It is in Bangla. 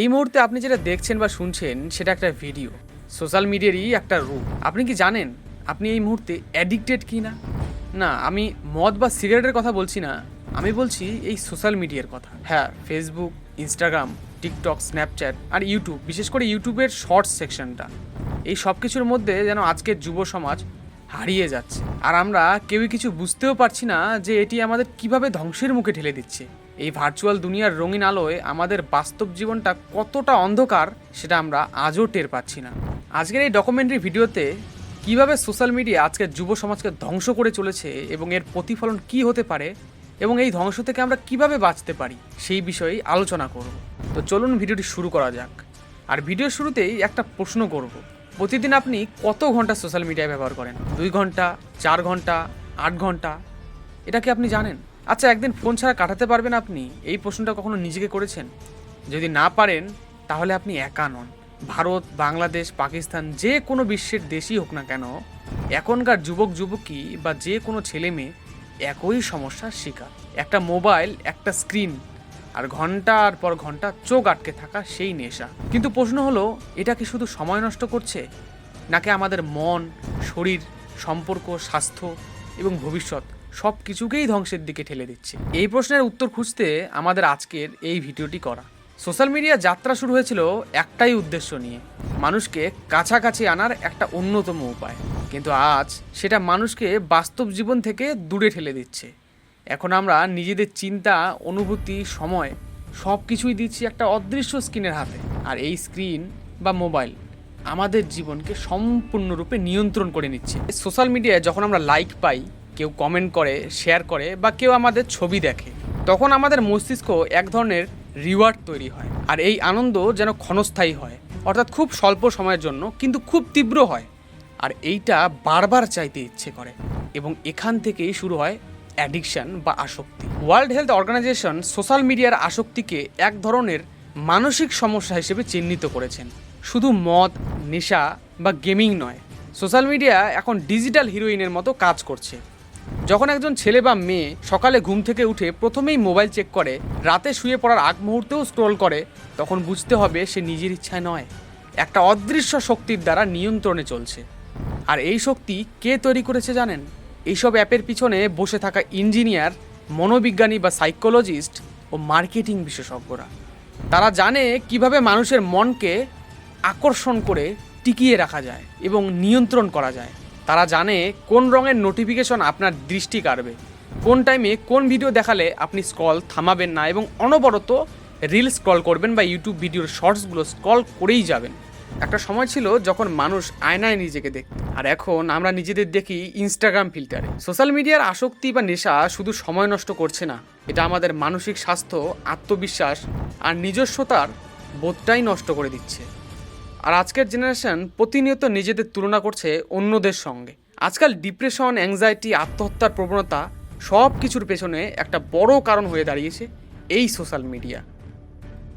এই মুহূর্তে আপনি যেটা দেখছেন বা শুনছেন, সেটা একটা ভিডিও সোশ্যাল মিডিয়ারই একটা রূপ আপনি কি জানেন, আপনি এই মুহূর্তে অ্যাডিক্টেড কি না? না, আমি মদ বা সিগারেটের কথা বলছি না, আমি বলছি এই সোশ্যাল মিডিয়ার কথা। হ্যাঁ ফেসবুক ইনস্টাগ্রাম টিকটক স্ন্যাপচ্যাট আর ইউটিউব বিশেষ করে ইউটিউবের শর্টস সেকশনটা এই সব কিছুর মধ্যে যেন আজকের যুব সমাজ হারিয়ে যাচ্ছে। আর আমরা কেউই কিছু বুঝতেও পারছি না যে এটি আমাদের কীভাবে ধ্বংসের মুখে ঠেলে দিচ্ছে। এই ভার্চুয়াল দুনিয়ার রঙিন আলোয় আমাদের বাস্তব জীবনটা কতটা অন্ধকার সেটা আমরা আজও টের পাচ্ছি না। আজকের এই ডকুমেন্টারি ভিডিওতে কীভাবে সোশ্যাল মিডিয়া আজকের যুব সমাজকে ধ্বংস করে চলেছে এবং এর প্রতিফলন কি হতে পারে এবং এই ধ্বংস থেকে আমরা কীভাবে বাঁচতে পারি সেই বিষয়ে আলোচনা করব। তো চলুন ভিডিওটি শুরু করা যাক। আর ভিডিওর শুরুতেই একটা প্রশ্ন করব। প্রতিদিন আপনি কত ঘণ্টা সোশ্যাল মিডিয়া ব্যবহার করেন? দুই ঘণ্টা, চার ঘণ্টা, আট ঘণ্টা? এটা কি আপনি জানেন? আচ্ছা একদিন ফোন ছাড়া কাটাতে পারবেন আপনি? এই প্রশ্নটা কখনো নিজেকে করেছেন? যদি না পারেন, তাহলে আপনি একা নন। ভারত, বাংলাদেশ, পাকিস্তান, যে কোনো বিশ্বের দেশই হোক না কেন, এখনকার যুবক যুবকী বা যে কোনো ছেলে মেয়ে একই সমস্যার শিকার। একটা মোবাইল একটা স্ক্রিন আর ঘণ্টার পর ঘণ্টা চোখ আটকে থাকা সেই নেশা। কিন্তু প্রশ্ন হলো, এটা কি শুধু সময় নষ্ট করছে? নাকি আমাদের মন, শরীর, সম্পর্ক, স্বাস্থ্য এবং ভবিষ্যৎ সব কিছুকেই ধ্বংসের দিকে ঠেলে দিচ্ছে? এই প্রশ্নের উত্তর খুঁজতে আমাদের আজকের এই ভিডিওটি করা। সোশ্যাল মিডিয়া যাত্রা শুরু হয়েছিল একটাই উদ্দেশ্য নিয়ে, মানুষকে কাছাকাছি আনার একটা অন্যতম উপায়। কিন্তু আজ সেটা মানুষকে বাস্তব জীবন থেকে দূরে ঠেলে দিচ্ছে। এখন আমরা নিজেদের চিন্তা, অনুভূতি, সময় সব কিছুই দিচ্ছি একটা অদৃশ্য স্ক্রিনের হাতে। আর এই স্ক্রিন বা মোবাইল আমাদের জীবনকে সম্পূর্ণরূপে নিয়ন্ত্রণ করে নিচ্ছে। সোশ্যাল মিডিয়ায় যখন আমরা লাইক পাই, কেউ কমেন্ট করে, শেয়ার করে বা কেউ আমাদের ছবি দেখে, তখন আমাদের মস্তিষ্ক এক ধরনের রিওয়ার্ড তৈরি হয়। আর এই আনন্দ যেন ক্ষণস্থায়ী হয়, অর্থাৎ খুব স্বল্প সময়ের জন্য, কিন্তু খুব তীব্র হয়। আর এইটা বারবার চাইতে ইচ্ছে করে। এবং এখান থেকেই শুরু হয় অ্যাডিকশন বা আসক্তি। ওয়ার্ল্ড হেলথ অর্গানাইজেশন সোশ্যাল মিডিয়ার আসক্তিকে এক ধরনের মানসিক সমস্যা হিসেবে চিহ্নিত করেছেন। শুধু মদ, নেশা বা গেমিং নয় সোশ্যাল মিডিয়া এখন ডিজিটাল হিরোইনের মতো কাজ করছে। যখন একজন ছেলে বা মেয়ে সকালে ঘুম থেকে উঠে প্রথমেই মোবাইল চেক করে, রাতে শুয়ে পড়ার আগ মুহূর্তেও স্ক্রোল করে, তখন বুঝতে হবে সে নিজের ইচ্ছায় নয়, একটা অদৃশ্য শক্তির দ্বারা নিয়ন্ত্রণে চলছে। আর এই শক্তি কে তৈরি করেছে জানেন? এইসব অ্যাপের পিছনে বসে থাকা ইঞ্জিনিয়ার, মনোবিজ্ঞানী বা সাইকোলজিস্ট ও মার্কেটিং বিশেষজ্ঞরা। তারা জানে কীভাবে মানুষের মনকে আকর্ষণ করে টিকিয়ে রাখা যায় এবং নিয়ন্ত্রণ করা যায়। তারা জানে কোন রঙের নোটিফিকেশন আপনার দৃষ্টি কাড়বে, কোন টাইমে কোন ভিডিও দেখালে আপনি স্ক্রল থামাবেন না এবং অনবরত রিল স্ক্রল করবেন বা ইউটিউব ভিডিওর শর্টসগুলো স্ক্রল করেই যাবেন। একটা সময় ছিল যখন মানুষ আয়নায় নিজেকে দেখত। আর এখন আমরা নিজেদের দেখি ইনস্টাগ্রাম ফিল্টারে সোশ্যাল মিডিয়ার আসক্তি বা নেশা শুধু সময় নষ্ট করছে না, এটা আমাদের মানসিক স্বাস্থ্য, আত্মবিশ্বাস আর নিজস্বতার বোধটাই নষ্ট করে দিচ্ছে। আর আজকের জেনারেশন প্রতিনিয়ত নিজেদের তুলনা করছে অন্যদের সঙ্গে। আজকাল ডিপ্রেশন অ্যাংজাইটি আত্মহত্যার প্রবণতা সব কিছুর পেছনে একটা বড় কারণ হয়ে দাঁড়িয়েছে এই সোশ্যাল মিডিয়া